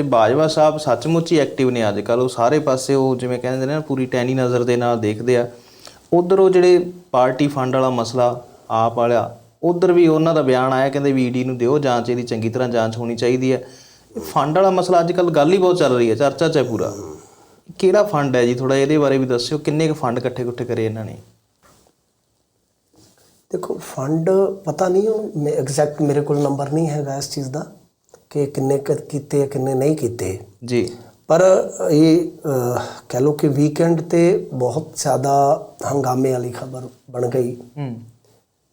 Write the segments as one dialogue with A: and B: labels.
A: ਤੇ ਬਾਜਵਾ ਸਾਹਿਬ ਸੱਚਮੁੱਚ ਹੀ ਐਕਟਿਵ ਨੇ ਅੱਜ ਕੱਲ ਉਹ ਸਾਰੇ ਪਾਸੇ ਉਹ ਜਿਵੇਂ ਕਹਿੰਦੇ ਨੇ ਨਾ, ਪੂਰੀ ਟੈਨੀ ਨਜ਼ਰ ਦੇ ਨਾਲ ਦੇਖਦੇ ਆ। ਉਧਰ ਉਹ ਜਿਹੜੇ ਪਾਰਟੀ ਫੰਡ ਵਾਲਾ ਮਸਲਾ ਆਪ ਵਾਲਾ ਉਧਰ ਵੀ ਉਹਨਾਂ ਦਾ ਬਿਆਨ ਆਇਆ, ਕਹਿੰਦੇ ਵੀਡੀ ਨੂੰ ਦਿਓ ਜਾਂਚ, ਇਹਦੀ ਚੰਗੀ ਤਰ੍ਹਾਂ ਜਾਂਚ ਹੋਣੀ ਚਾਹੀਦੀ ਹੈ ਫੰਡ ਵਾਲਾ ਮਸਲਾ ਅੱਜ ਕੱਲ ਗੱਲ ਹੀ ਬਹੁਤ ਚੱਲ ਰਹੀ ਹੈ ਚਰਚਾ 'ਚ ਹੈ ਪੂਰਾ। ਕਿਹੜਾ ਫੰਡ ਹੈ ਜੀ? ਥੋੜਾ ਇਹਦੇ ਬਾਰੇ ਵੀ ਦੱਸਿਓ, ਕਿੰਨੇ ਕੁ ਫੰਡ ਇਕੱਠੇ ਇਕੱਠੇ ਕਰੇ ਇਹਨਾਂ ਨੇ?
B: ਦੇਖੋ, ਫੰਡ ਪਤਾ ਨਹੀਂ ਉਹ ਐਗਜ਼ੈਕਟ ਮੇਰੇ ਕੋਲ ਨੰਬਰ ਨਹੀਂ ਹੈਗਾ ਇਸ ਚੀਜ਼ ਦਾ। ਕਿ ਕਿੰਨੇ ਕੀਤੇ ਕਿੰਨੇ ਨਹੀਂ ਕੀਤੇ।
A: ਜੀ।
B: ਪਰ ਇਹ ਕਹਿ ਲਓ ਕਿ ਵੀਕਐਂਡ ਤੇ ਬਹੁਤ ਜ਼ਿਆਦਾ ਹੰਗਾਮੇ ਵਾਲੀ ਖਬਰ ਬਣ ਗਈ।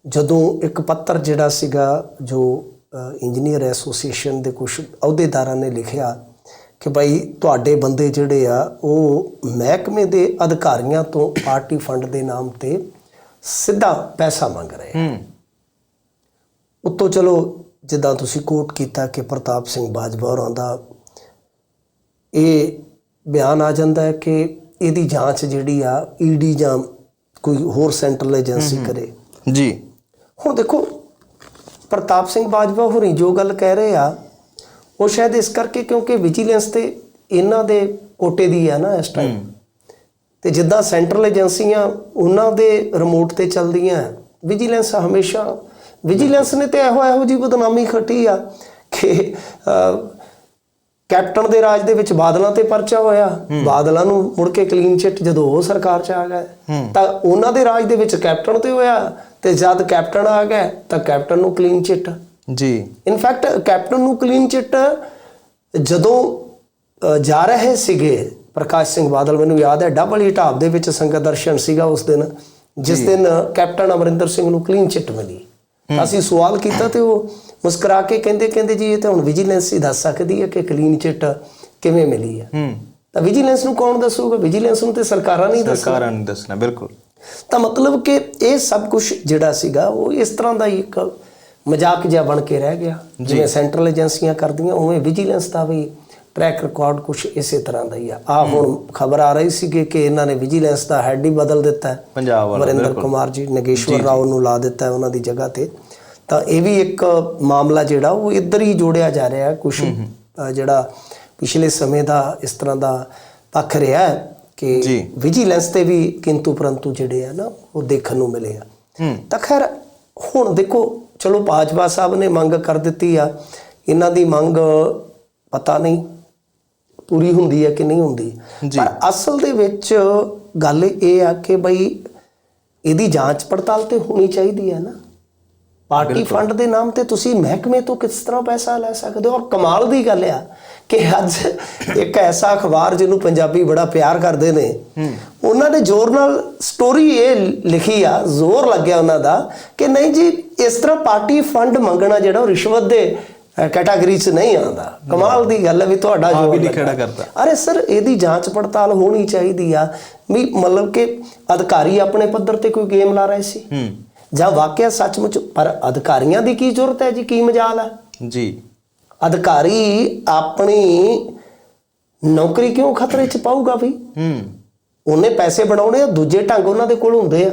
B: ਜਦੋਂ ਇੱਕ ਪੱਤਰ ਜਿਹੜਾ ਸੀਗਾ ਜੋ ਇੰਜੀਨੀਅਰ ਐਸੋਸੀਏਸ਼ਨ ਦੇ ਕੁਝ ਅਹੁਦੇਦਾਰਾਂ ਨੇ ਲਿਖਿਆ ਕਿ ਭਾਈ ਤੁਹਾਡੇ ਬੰਦੇ ਜਿਹੜੇ ਆ ਉਹ ਮਹਿਕਮੇ ਦੇ ਅਧਿਕਾਰੀਆਂ ਤੋਂ ਪਾਰਟੀ ਫੰਡ ਦੇ ਨਾਮ ਤੇ ਸਿੱਧਾ ਪੈਸਾ ਮੰਗ ਰਹੇ ਆ।
A: ਹੂੰ।
B: ਉੱਤੋਂ ਚਲੋ ਜਿੱਦਾਂ ਤੁਸੀਂ ਕੋਟ ਕੀਤਾ ਕਿ ਪ੍ਰਤਾਪ ਸਿੰਘ ਬਾਜਵਾ ਹੋਰਾਂ ਦਾ ਇਹ ਬਿਆਨ ਆ ਜਾਂਦਾ ਹੈ ਕਿ ਇਹਦੀ ਜਾਂਚ ਜਿਹੜੀ ਆ ਈਡੀ ਜਾਂ ਕੋਈ ਹੋਰ ਸੈਂਟਰਲ ਏਜੰਸੀ ਕਰੇ।
A: ਜੀ।
B: ਹੁਣ ਦੇਖੋ ਪ੍ਰਤਾਪ ਸਿੰਘ ਬਾਜਵਾ ਹੋਰੀ ਜੋ ਗੱਲ ਕਹਿ ਰਹੇ ਆ ਉਹ ਸ਼ਾਇਦ ਇਸ ਕਰਕੇ ਕਿਉਂਕਿ ਵਿਜੀਲੈਂਸ ਤੇ ਇਹਨਾਂ ਦੇ ਕੋਟੇ ਦੀ ਆ ਨਾ ਇਸ ਟਾਈਮ ਤੇ ਜਿੱਦਾਂ ਸੈਂਟਰਲ ਏਜੰਸੀਆਂ ਉਹਨਾਂ ਦੇ ਰਿਮੋਟ ਤੇ ਚੱਲਦੀਆਂ ਵਿਜੀਲੈਂਸ ਹਮੇਸ਼ਾ ਵਿਜੀਲੈਂਸ ਨੇ ਤੇ ਇਹੋ ਇਹੋ ਜੀ ਬਦਨਾਮੀ ਖੱਟੀ ਆ ਕਿ ਕੈਪਟਨ ਦੇ ਰਾਜ ਦੇ ਵਿੱਚ ਬਾਦਲਾਂ ਤੇ ਪਰਚਾ ਹੋਇਆ। ਬਾਦਲਾਂ ਨੂੰ ਮੁੜ ਕੇ ਕਲੀਨ ਚਿੱਟ ਜਦੋਂ ਉਹ ਸਰਕਾਰ 'ਚ ਆ ਗਏ। ਤਾਂ ਉਹਨਾਂ ਦੇ ਰਾਜ ਦੇ ਵਿੱਚ ਕੈਪਟਨ ਤੇ ਹੋਇਆ ਤੇ ਜਦ ਕੈਪਟਨ ਆ ਗਿਆ ਤਾਂ ਕੈਪਟਨ ਨੂੰ ਕਲੀਨ ਚਿੱਟ
A: ਜੀ।
B: ਇਨਫੈਕਟ ਕੈਪਟਨ ਨੂੰ ਕਲੀਨ ਚਿੱਟ ਜਦੋਂ ਜਾ ਰਹੇ ਸੀਗੇ ਪ੍ਰਕਾਸ਼ ਸਿੰਘ ਬਾਦਲ ਮੈਨੂੰ ਯਾਦ ਹੈ ਡਬਲ ਹੀ ਢਾਬ ਦੇ ਵਿੱਚ ਸੰਗਤ ਦਰਸ਼ਨ ਸੀਗਾ ਉਸ ਦਿਨ ਜਿਸ ਦਿਨ ਕੈਪਟਨ ਅਮਰਿੰਦਰ ਸਿੰਘ ਨੂੰ ਕਲੀਨ ਚਿੱਟ ਮਿਲੀ। ਅਸੀਂ ਸਵਾਲ ਕੀਤਾ ਤੇ ਉਹ ਮੁਸਕਰਾ ਕੇ ਕਹਿੰਦੇ ਕਹਿੰਦੇ ਜੀ ਇਹ ਤਾਂ ਹੁਣ ਵਿਜੀਲੈਂਸ ਹੀ ਦੱਸ ਸਕਦੀ ਹੈ ਕਿ ਕਲੀਨ ਚਿੱਟ ਕਿਵੇਂ ਮਿਲੀ ਹੈ
A: ਹੂੰ।
B: ਤਾਂ ਵਿਜੀਲੈਂਸ ਨੂੰ ਕੌਣ ਦੱਸੂਗਾ? ਵਿਜੀਲੈਂਸ ਨੂੰ ਤੇ ਸਰਕਾਰਾਂ ਨਹੀਂ ਦੱਸ
A: ਸਰਕਾਰਾਂ ਨੇ ਦੱਸਣਾ ਬਿਲਕੁਲ।
B: ਤਾਂ ਮਤਲਬ ਕਿ ਇਹ ਸਭ ਕੁਝ ਜਿਹੜਾ ਸੀਗਾ ਉਹ ਇਸ ਤਰ੍ਹਾਂ ਦਾ ਹੀ ਇੱਕ ਮਜ਼ਾਕ ਜਿਹਾ ਬਣ ਕੇ ਰਹਿ ਗਿਆ। ਜਿਵੇਂ ਸੈਂਟਰਲ ਏਜੰਸੀਆਂ ਕਰਦੀਆਂ ਉਵੇਂ ਵਿਜੀਲੈਂਸ ਦਾ ਵੀ ਟਰੈਕ ਰਿਕਾਰਡ ਕੁਝ ਇਸੇ ਤਰ੍ਹਾਂ ਦਾ ਹੀ ਆ। ਆ ਹੁਣ ਖਬਰ ਆ ਰਹੀ ਸੀ ਕਿ ਇਹਨਾਂ ਨੇ ਵਿਜੀਲੈਂਸ ਦਾ ਹੈਡ ਹੀ ਬਦਲ ਦਿੱਤਾ ਹੈ।
A: ਪੰਜਾਬ ਵਾਲਾ
B: ਵਰਿੰਦਰ ਕੁਮਾਰ ਜੀ ਨਗੇਸ਼ਵਰ ਰਾਓ ਨੂੰ ਲਾ ਦਿੱਤਾ ਉਹਨਾਂ ਦੀ ਜਗ੍ਹਾ ਤੇ। ਤਾਂ ਇਹ ਵੀ ਇੱਕ ਮਾਮਲਾ ਜਿਹੜਾ ਉਹ ਇੱਧਰ ਹੀ ਜੋੜਿਆ ਜਾ ਰਿਹਾ ਹੈ। ਕੁਝ ਜਿਹੜਾ ਪਿਛਲੇ ਸਮੇਂ ਦਾ ਇਸ ਤਰ੍ਹਾਂ ਦਾ ਪੱਖ ਰਿਹਾ ਹੈ ਕਿ। ਵਿਜੀਲੈਂਸ ਤੇ ਵੀ ਕਿੰਤੂ ਪਰੰਤੂ ਜਿਹੜੇ ਆ ਨਾ ਉਹ ਦੇਖਣ ਨੂੰ ਮਿਲੇ ਆ। ਤਾਂ ਖੈਰ ਹੁਣ ਦੇਖੋ ਚਲੋ ਬਾਜਵਾ ਸਾਹਿਬ ਨੇ ਮੰਗ ਕਰ ਦਿੱਤੀ ਆ। ਇਹਨਾਂ ਦੀ ਮੰਗ ਪਤਾ ਨਹੀਂ ਪੂਰੀ ਹੁੰਦੀ ਹੈ ਕਿ ਨਹੀਂ ਹੁੰਦੀ। ਪਰ ਅਸਲ ਦੇ ਵਿੱਚ ਗੱਲ ਇਹ ਆ ਕਿ ਬਈ ਇਹਦੀ ਜਾਂਚ ਪੜਤਾਲ ਤੇ ਹੋਣੀ ਚਾਹੀਦੀ ਹੈ ਨਾ। ਪਾਰਟੀ ਫੰਡ ਦੇ ਨਾਮ ਤੇ ਤੁਸੀਂ ਮਹਿਕਮੇ ਤੋਂ ਕਿਸ ਤਰ੍ਹਾਂ ਪੈਸਾ ਲੈ ਸਕਦੇ ਹੋ? ਔਰ ਕਮਾਲ ਦੀ ਗੱਲ ਆ ਕਿ ਅੱਜ ਇੱਕ ਐਸਾ ਅਖਬਾਰ ਜਿਹਨੂੰ ਪੰਜਾਬੀ ਬੜਾ ਪਿਆਰ ਕਰਦੇ ਨੇ। ਉਹਨਾਂ ਨੇ ਜ਼ੋਰ ਨਾਲ ਸਟੋਰੀ ਇਹ ਲਿਖੀ ਆ ਜ਼ੋਰ ਲੱਗਿਆ ਉਹਨਾਂ ਦਾ ਕਿ ਨਹੀਂ ਜੀ ਇਸ ਤਰ੍ਹਾਂ ਪਾਰਟੀ ਫੰਡ ਮੰਗਣਾ ਜਿਹੜਾ ਉਹ ਰਿਸ਼ਵਤ ਦੇ ਕੈਟਾਗਰੀ 'ਚ ਨਹੀਂ ਆਉਂਦਾ। ਕਮਾਲ ਦੀ ਗੱਲ ਹੈ ਵੀ ਤੁਹਾਡਾ
A: ਹੀ
B: ਲੱਗਾ।
A: ਲਿਖੜਾ ਕਰਤਾ।
B: ਅਰੇ ਸਰ ਇਹਦੀ ਜਾਂਚ ਪੜਤਾਲ ਹੋਣੀ ਚਾਹੀਦੀ ਆ। ਵੀ ਮਤਲਬ ਕਿ ਅਧਿਕਾਰੀ ਆਪਣੇ ਪੱਧਰ ਤੇ ਕੋਈ ਗੇਮ ਲਾ ਰਹੇ ਸੀ?
A: ਹੂੰ।
B: ਜਾਂ ਵਾਕਿਆ ਸੱਚਮੁੱਚ ਪਰ ਅਧਿਕਾਰੀਆਂ ਦੀ ਕੀ ਜ਼ਰੂਰਤ ਹੈ ਜੀ? ਕੀ ਮਜਾਲ ਹੈ
A: ਜੀ।
B: ਅਧਿਕਾਰੀ ਆਪਣੀ ਨੌਕਰੀ ਕਿਉਂ ਖਤਰੇ 'ਚ ਪਾਊਗਾ ਵੀ?
A: ਹੂੰ।
B: ਉਹਨੇ ਪੈਸੇ ਬਣਾਉਣੇ ਆ ਦੂਜੇ ਢੰਗ ਉਹਨਾਂ ਦੇ ਕੋਲ ਹੁੰਦੇ ਆ।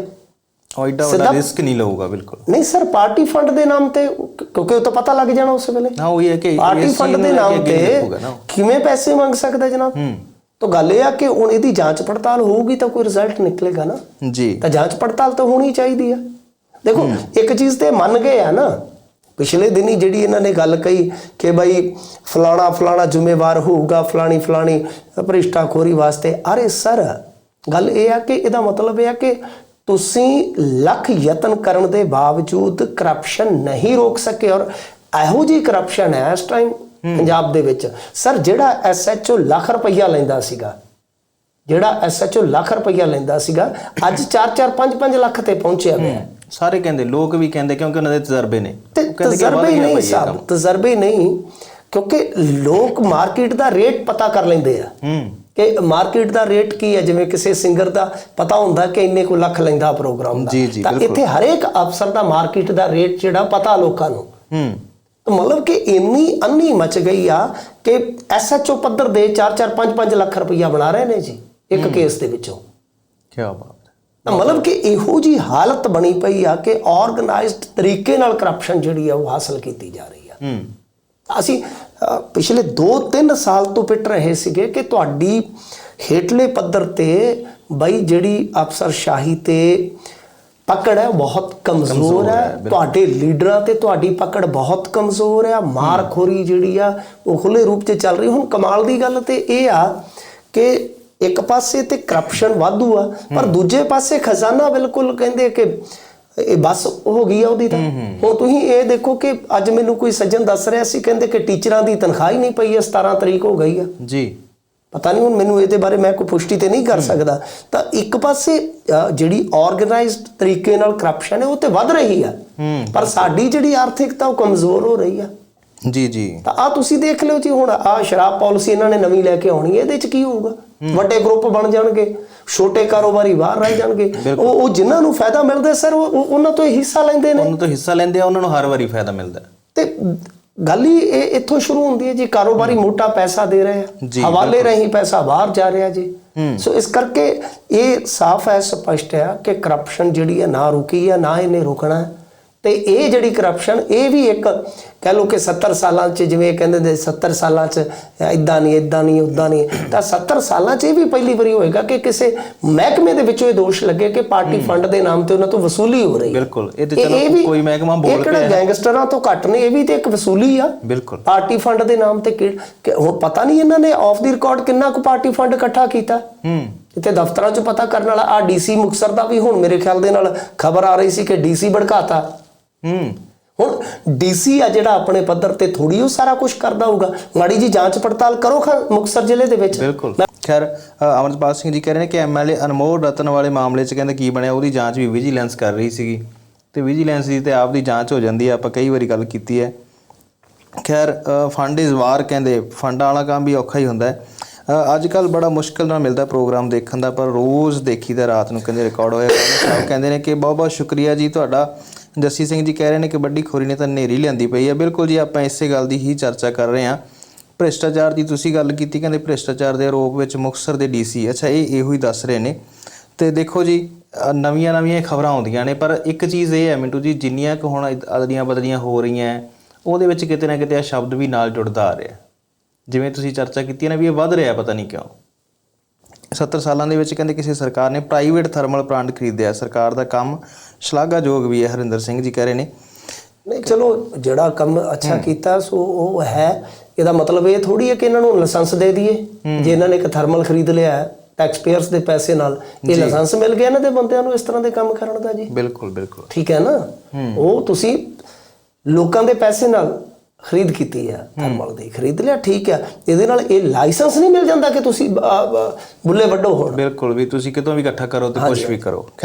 A: ਉਹ ਏਡਾ ਵੱਡਾ ਰਿਸਕ ਨਹੀਂ ਲਊਗਾ ਬਿਲਕੁਲ।
B: ਨਹੀਂ ਸਰ ਪਾਰਟੀ ਫੰਡ ਦੇ ਨਾਮ ਤੇ ਕਿਉਂਕਿ ਉਹ ਤਾਂ ਪਤਾ ਲੱਗ ਜਾਣਾ ਉਸ ਵੇਲੇ।
A: ਨਾ ਉਹ ਇਹ ਹੈ ਕਿ
B: ਪਾਰਟੀ ਫੰਡ ਦੇ ਨਾਮ ਤੇ। ਕਿਵੇਂ ਪੈਸੇ ਮੰਗ ਸਕਦਾ ਜਨਾਬ?
A: ਹੂੰ।
B: ਤਾਂ ਗੱਲ ਇਹ ਆ ਕਿ ਹੁਣ ਇਹਦੀ ਜਾਂਚ ਪੜਤਾਲ ਹੋਊਗੀ ਤਾਂ ਕੋਈ ਰਿਜ਼ਲਟ ਨਿਕਲੇਗਾ ਨਾ।
A: ਜੀ।
B: ਤਾਂ ਜਾਂਚ ਪੜਤਾਲ ਤਾਂ ਹੋਣੀ ਚਾਹੀਦੀ ਆ। ਦੇਖੋ ਇੱਕ ਚੀਜ਼ ਤੇ ਮੰਨ ਗਏ ਆ ਨਾ ਪਿਛਲੇ ਦਿਨੀ ਜਿਹੜੀ ਇਹਨਾਂ ਨੇ ਗੱਲ ਕਹੀ ਕਿ ਭਾਈ ਫਲਾਣਾ ਫਲਾਣਾ ਜ਼ਿੰਮੇਵਾਰ ਹੋਊਗਾ ਫਲਾਣੀ ਫਲਾਣੀ ਭ੍ਰਿਸ਼ਟਾਖੋਰੀ ਵਾਸਤੇ। ਅਰੇ ਸਰ ਗੱਲ ਇਹ ਆ ਕਿ ਇਹਦਾ ਮਤਲਬ ਇਹ ਆ ਕਿ ਤੁਸੀਂ ਲੱਖ ਯਤਨ ਕਰਨ ਦੇ ਬਾਵਜੂਦ ਕਰਪਸ਼ਨ ਨਹੀਂ ਰੋਕ ਸਕੇ ਔਰ ਇਹੋ ਜੀ ਕਰਪਸ਼ਨ ਹੈ ਇਸ ਟਾਈਮ ਪੰਜਾਬ ਦੇ ਵਿੱਚ। ਸਰ ਜਿਹੜਾ ਐਸਐਚਓ ਲੱਖ ਰੁਪਈਆ ਲੈਂਦਾ ਸੀਗਾ ਜਿਹੜਾ ਐਸਐਚਓ ਲੱਖ ਰੁਪਈਆ ਲੈਂਦਾ ਸੀਗਾ ਅੱਜ 4-4 5-5 ਲੱਖ ਤੇ ਪਹੁੰਚਿਆ ਹੋਇਆ।
A: ਸਾਰੇ ਕਹਿੰਦੇ ਲੋਕ ਵੀ ਕਹਿੰਦੇ ਕਿਉਂਕਿ ਉਹਨਾਂ ਦੇ ਤਜਰਬੇ ਨੇ।
B: ਤਜਰਬੇ ਨਹੀਂ ਸਾਹਿਬ। ਤਜਰਬੇ ਨਹੀਂ ਕਿਉਂਕਿ ਲੋਕ ਮਾਰਕੀਟ ਦਾ ਰੇਟ ਪਤਾ ਕਰ ਲੈਂਦੇ ਆ।
A: ਹੂੰ।
B: ਕਿ ਮਾਰਕੀਟ ਦਾ ਰੇਟ ਕੀ ਹੈ? ਜਿਵੇਂ ਕਿਸੇ ਸਿੰਗਰ ਦਾ ਪਤਾ ਹੁੰਦਾ ਕਿ ਇੰਨੇ ਕੋ ਲੱਖ ਲੈਂਦਾ ਪ੍ਰੋਗਰਾਮ ਦਾ। ਤਾਂ। ਇੱਥੇ ਹਰੇਕ ਅਫਸਰ ਦਾ ਮਾਰਕੀਟ ਦਾ ਰੇਟ ਜਿਹੜਾ ਪਤਾ ਲੋਕਾਂ ਨੂੰ।
A: ਹੂੰ।
B: ਤਾਂ ਮਤਲਬ ਕਿ ਇੰਨੀ ਅੰਨੀ ਮਚ ਗਈ ਆ ਕਿ ਐਸਐਚਓ ਪੱਧਰ ਦੇ 4-4 5-5 ਲੱਖ ਰੁਪਈਆ ਬਣਾ ਰਹੇ ਨੇ ਜੀ ਇੱਕ ਕੇਸ ਦੇ ਵਿੱਚੋਂ।
A: ਕੀ ਬਾਤ ਹੈ।
B: ਤਾਂ ਮਤਲਬ ਕਿ ਇਹੋ ਜੀ ਹਾਲਤ ਬਣੀ ਪਈ ਆ ਕਿ ਆਰਗੇਨਾਈਜ਼ਡ ਤਰੀਕੇ ਨਾਲ ਕਰਪਸ਼ਨ ਜਿਹੜੀ ਆ ਉਹ ਹਾਸਲ ਕੀਤੀ ਜਾ ਰਹੀ ਆ।
A: ਹੂੰ।
B: ਅਸੀਂ ਪਿਛਲੇ 2-3 ਸਾਲ ਤੋਂ ਪਿੱਟ ਰਹੇ ਸੀਗੇ ਕਿ ਤੁਹਾਡੀ ਹੇਠਲੇ ਪੱਧਰ ਤੇ ਬਈ ਜਿਹੜੀ ਅਫਸਰਸ਼ਾਹੀ ਤੇ ਪਕੜ ਹੈ ਬਹੁਤ ਕਮਜ਼ੋਰ ਹੈ। ਤੁਹਾਡੇ ਲੀਡਰਾਂ ਤੇ ਤੁਹਾਡੀ ਪਕੜ ਬਹੁਤ ਕਮਜ਼ੋਰ ਹੈ। ਮਾਰਖੋਰੀ ਜਿਹੜੀ ਆ ਉਹ ਖੁੱਲੇ ਰੂਪ 'ਚ ਚੱਲ ਰਹੀ ਹੁਣ ਕਮਾਲ ਦੀ ਗੱਲ ਤੇ ਇਹ ਆ ਕਿ ਇੱਕ ਪਾਸੇ ਤੇ ਕਰਪਸ਼ਨ ਵਾਧੂ ਆ ਪਰ ਦੂਜੇ ਪਾਸੇ ਖਜ਼ਾਨਾ ਬਿਲਕੁਲ ਕਹਿੰਦੇ ਕਿ ਇਹ ਬਸ ਹੋ ਗਈ ਆ ਉਹਦੀ ਤਾਂ। ਹੁਣ ਤੁਸੀਂ ਇਹ ਦੇਖੋ ਕਿ ਅੱਜ ਮੈਨੂੰ ਕੋਈ ਸੱਜਣ ਦੱਸ ਰਿਹਾ ਸੀ ਕਹਿੰਦੇ ਕਿ ਟੀਚਰਾਂ ਦੀ ਤਨਖਾਹ ਹੀ ਨਹੀਂ ਪਈ ਹੈ 17 ਤਰੀਕ ਹੋ ਗਈ ਆ।
A: ਜੀ।
B: ਪਤਾ ਨਹੀਂ ਹੁਣ ਮੈਨੂੰ ਇਹਦੇ ਬਾਰੇ ਮੈਂ ਕੋਈ ਪੁਸ਼ਟੀ ਤੇ ਨਹੀਂ ਕਰ ਸਕਦਾ। ਤਾਂ ਇੱਕ ਪਾਸੇ ਜਿਹੜੀ ਆਰਗੇਨਾਈਜ਼ਡ ਤਰੀਕੇ ਨਾਲ ਕਰਪਸ਼ਨ ਹੈ ਉਹ ਤੇ ਵੱਧ ਰਹੀ ਆ। ਪਰ ਸਾਡੀ ਜਿਹੜੀ ਆਰਥਿਕਤਾ ਉਹ ਕਮਜ਼ੋਰ ਹੋ ਰਹੀ ਆ।
A: ਜੀ ਜੀ।
B: ਤਾਂ ਆ ਤੁਸੀਂ ਦੇਖ ਲਿਓ ਜੀ ਹੁਣ ਆ ਸ਼ਰਾਬ ਪਾਲਿਸੀ ਇਹਨਾਂ ਨੇ ਨਵੀਂ ਲੈ ਕੇ ਆਉਣੀ ਹੈ ਇਹਦੇ ਚ ਕੀ ਹੋਊਗਾ? ਵੱਡੇ ਗਰੁੱਪ ਬਣ ਜਾਣਗੇ। ਛੋਟੇ ਕਾਰੋਬਾਰੀ ਬਾਹਰ ਰਹਿ ਜਾਣਗੇ। ਉਹ ਉਹ ਜਿਨ੍ਹਾਂ ਨੂੰ ਫਾਇਦਾ ਮਿਲਦਾ ਸਰ ਉਹ ਉਹ- ਉਹਨਾਂ ਤੋਂ ਹੀ ਹਿੱਸਾ ਲੈਂਦੇ ਨੇ।
A: ਉਹਨਾਂ ਤੋਂ ਹਿੱਸਾ ਲੈਂਦੇ ਆ ਉਹਨਾਂ ਨੂੰ ਹਰ ਵਾਰੀ ਫਾਇਦਾ ਮਿਲਦਾ।
B: ਤੇ ਗੱਲ ਹੀ ਇਹ ਇੱਥੋਂ ਸ਼ੁਰੂ ਹੁੰਦੀ ਹੈ ਜੀ ਕਾਰੋਬਾਰੀ ਮੋਟਾ ਪੈਸਾ ਦੇ ਰਹੇ ਆ। ਹਵਾਲੇ ਰਹੀ ਪੈਸਾ ਬਾਹਰ ਜਾ ਰਿਹਾ ਜੀ। ਸੋ ਇਸ ਕਰਕੇ ਇਹ ਸਾਫ਼ ਹੈ ਸਪਸ਼ਟ ਹੈ ਕਿ ਕਰਪਸ਼ਨ ਜਿਹੜੀ ਹੈ ਨਾ ਰੁਕੀ ਹੈ ਨਾ ਇਹਨੇ ਰੁਕਣਾ ਹੈ। ਤੇ ਇਹ ਜਿਹੜੀ ਕਰਪਸ਼ਨ ਇਹ ਵੀ ਇੱਕ ਕਹਿ ਲਓ ਕਿ 70 ਸਾਲਾਂ 'ਚ ਜਿਵੇਂ ਇਹ ਕਹਿੰਦੇ ਨੇ 70 ਸਾਲਾਂ 'ਚ ਇਦਾਂ ਨਹੀਂ ਇਦਾਂ ਨਹੀਂ ਉਦਾਂ ਨਹੀਂ। ਤਾਂ 70 ਸਾਲਾਂ 'ਚ ਇਹ ਵੀ ਪਹਿਲੀ ਵਾਰੀ ਹੋਏਗਾ ਕਿ ਕਿਸੇ ਮਹਿਕਮੇ ਦੇ ਵਿੱਚੋਂ ਇਹ ਦੋਸ਼ ਲੱਗੇ ਕਿ ਪਾਰਟੀ ਫੰਡ ਦੇ ਨਾਮ ਤੇ ਉਹਨਾਂ ਤੋਂ ਵਸੂਲੀ ਹੋ ਰਹੀ। ਹੈ
A: ਬਿਲਕੁਲ। ਇਹ ਤੇ
B: ਇਹ-
A: ਚਲੋ
B: ਇਹ
A: ਕੋਈ ਮਹਿਕਮਾ
B: ਇਹ
A: ਬੋਲ
B: ਕਿਹੜਾ
A: ਪਿਆ
B: ਗੈਂਗਸਟਰਾਂ ਤੋਂ ਘੱਟ ਨਹੀਂ ਇਹ ਵੀ ਤੇ ਇੱਕ ਵਸੂਲੀ ਆ।
A: ਬਿਲਕੁਲ।
B: ਪਾਰਟੀ ਫੰਡ ਦੇ ਨਾਮ ਤੇ ਕਿ ਹੁਣ ਪਤਾ ਨਹੀਂ ਇਹਨਾਂ ਨੇ ਆਫ ਦੀ ਰਿਕਾਰਡ ਕਿੰਨਾ ਕੁ ਪਾਰਟੀ ਫੰਡ ਇਕੱਠਾ ਕੀਤਾ।
A: ਹੂੰ।
B: ਇੱਥੇ ਦਫ਼ਤਰਾਂ 'ਚ ਪਤਾ ਕਰਨ ਵਾਲਾ ਆ ਡੀਸੀ ਮੁਕਸਰ ਦਾ ਵੀ ਹੁਣ ਮੇਰੇ ਖਿਆਲ ਦੇ ਨਾਲ ਖਬਰ ਆ ਰਹੀ ਸੀ ਕਿ ਡੀਸੀ ਭੜਕਾਤਾ।
A: ਹੂੰ।
B: ਹੁਣ ਡੀਸੀ ਆ ਜਿਹੜਾ ਆਪਣੇ ਪੱਧਰ ਤੇ ਥੋੜੀ ਉਹ ਸਾਰਾ ਕੁਝ ਕਰਦਾ ਹੋਊਗਾ। ਮਾੜੀ ਜੀ ਜਾਂਚ ਪੜਤਾਲ ਕਰੋ ਖਾ ਮੁਕਸਰ ਜ਼ਿਲ੍ਹੇ ਦੇ ਵਿੱਚ।
A: ਬਿਲਕੁਲ। ਖੈਰ ਅਮਰਪਾਲ ਸਿੰਘ ਜੀ ਕਹਿ ਰਹੇ ਨੇ ਕਿ ਐਮਐਲਏ ਅਨਮੋਲ ਰਤਨ ਵਾਲੇ ਮਾਮਲੇ 'ਚ ਕਹਿੰਦੇ ਕੀ ਬਣਿਆ ਉਹਦੀ ਜਾਂਚ ਵੀ ਵਿਜੀਲੈਂਸ ਕਰ ਰਹੀ ਸੀਗੀ। ਤੇ ਵਿਜੀਲੈਂਸ ਦੀ ਤੇ ਆਪ ਦੀ ਜਾਂਚ ਹੋ ਜਾਂਦੀ ਹੈ ਆਪਾਂ ਕਈ ਵਾਰੀ ਗੱਲ ਕੀਤੀ ਹੈ। ਖੈਰ ਫੰਡ ਇਜ਼ ਵਾਰ ਕਹਿੰਦੇ ਫੰਡਾਂ ਵਾਲਾ ਕੰਮ ਵੀ ਔਖਾ ਹੀ ਹੁੰਦਾ ਹੈ। ਅੱਜ ਕੱਲ ਬੜਾ ਮੁਸ਼ਕਲ ਨਾਲ ਮਿਲਦਾ ਪ੍ਰੋਗਰਾਮ ਦੇਖਣ ਦਾ ਪਰ ਰੋਜ਼ ਦੇਖੀਦਾ ਰਾਤ ਨੂੰ ਕਹਿੰਦੇ ਰਿਕਾਰਡ ਹੋਇਆ। ਸਾਹਿਬ ਕਹਿੰਦੇ ਨੇ ਕਿ ਬਹੁਤ ਬਹੁਤ ਸ਼ੁਕਰੀਆ ਜੀ ਤੁਹਾਡਾ। ਜੱਸੀ ਸਿੰਘ ਜੀ ਕਹਿ ਰਹੇ ਨੇ ਕਿ ਵੱਡੀ ਖੋਰੀ ਨੇ ਤਾਂ ਨੇਰੀ ਲਿਆਂਦੀ ਪਈ ਹੈ ਬਿਲਕੁਲ ਜੀ, ਆਪਾਂ ਇਸੇ ਗੱਲ ਦੀ ਹੀ ਚਰਚਾ ਕਰ ਰਹੇ ਹਾਂ। ਭ੍ਰਿਸ਼ਟਾਚਾਰ ਦੀ ਤੁਸੀਂ ਗੱਲ ਕੀਤੀ, ਕਹਿੰਦੇ ਭ੍ਰਿਸ਼ਟਾਚਾਰ ਦੇ ਆਰੋਪ ਵਿੱਚ ਮੁਕਤਸਰ ਦੇ ਡੀਸੀ, ਅੱਛਾ, ਇਹ ਇਹੋ ਹੀ ਦੱਸ ਰਹੇ ਨੇ। ਤੇ ਦੇਖੋ ਜੀ ਨਵੀਆਂ ਨਵੀਆਂ ਖਬਰਾਂ ਆਉਂਦੀਆਂ ਨੇ, ਪਰ ਇੱਕ ਚੀਜ਼ ਇਹ ਹੈ ਮਿੰਟੂ ਜੀ, ਜਿੰਨੀਆਂ ਕੁ ਹੁਣ ਅਦਲੀਆਂ ਬਦਲੀਆਂ ਹੋ ਰਹੀਆਂ, ਉਹਦੇ ਵਿੱਚ ਕਿਤੇ ਨਾ ਕਿਤੇ ਆ ਸ਼ਬਦ ਵੀ ਨਾਲ ਜੁੜਦਾ ਆ ਰਿਹਾ। ਜਿਵੇਂ ਤੁਸੀਂ ਚਰਚਾ ਕੀਤੀ ਹੈ ਨਾ ਵੀ ਇਹ ਵੱਧ ਰਿਹਾ, ਪਤਾ ਨਹੀਂ ਕਿਉਂ। 70 ਸਾਲਾਂ ਦੇ ਵਿੱਚ ਕਹਿੰਦੇ ਕਿਸੇ ਸਰਕਾਰ ਨੇ ਪ੍ਰਾਈਵੇਟ ਥਰਮਲ ਪਲਾਂਟ ਖਰੀਦਿਆ। ਸਰਕਾਰ ਦਾ ਕੰਮ ਸ਼ਲਾਘਾਯੋਗ ਵੀ ਹੈ ਹਰਿੰਦਰ ਸਿੰਘ ਜੀ ਕਹਿ ਰਹੇ ਨੇ।
B: ਨਹੀਂ ਚਲੋ ਜਿਹੜਾ ਕੰਮ ਅੱਛਾ ਕੀਤਾ ਸੋ ਉਹ ਹੈ। ਇਹਦਾ ਮਤਲਬ ਇਹ ਥੋੜੀ ਹੈ ਕਿ ਇਹਨਾਂ ਨੂੰ ਲਾਇਸੈਂਸ ਦੇ ਦਈਏ। ਜੇ ਇਹਨਾਂ ਨੇ ਇੱਕ ਥਰਮਲ ਖਰੀਦ ਲਿਆ ਟੈਕਸ ਪੇਅਰਸ ਦੇ ਪੈਸੇ ਨਾਲ ਇਹ ਲਾਇਸੈਂਸ ਮਿਲ ਗਿਆ ਇਹਨਾਂ ਦੇ ਬੰਦਿਆਂ ਨੂੰ ਇਸ ਤਰ੍ਹਾਂ ਦੇ ਕੰਮ ਕਰਨ ਦਾ ਜੀ?
A: ਬਿਲਕੁਲ ਬਿਲਕੁਲ।
B: ਠੀਕ ਹੈ ਨਾ? ਉਹ ਤੁਸੀਂ ਲੋਕਾਂ ਦੇ ਪੈਸੇ ਨਾਲ ਖਰੀਦ ਕੀਤੀ ਹੈ। ਥਰਮਲ ਦੀ। ਖਰੀਦ ਲਿਆ ਠੀਕ ਹੈ ਇਹਦੇ ਨਾਲ ਇਹ ਲਾਇਸੈਂਸ ਨਹੀਂ ਮਿਲ ਜਾਂਦਾ ਕਿ ਤੁਸੀਂ ਬੁੱਲੇ ਵੱਡੋ ਹੋਣ?
A: ਬਿਲਕੁਲ ਵੀ ਤੁਸੀਂ ਕਿਤੋਂ ਵੀ ਇਕੱਠਾ ਕਰੋ ਤੇ ਕੁਝ ਵੀ ਕਰੋ।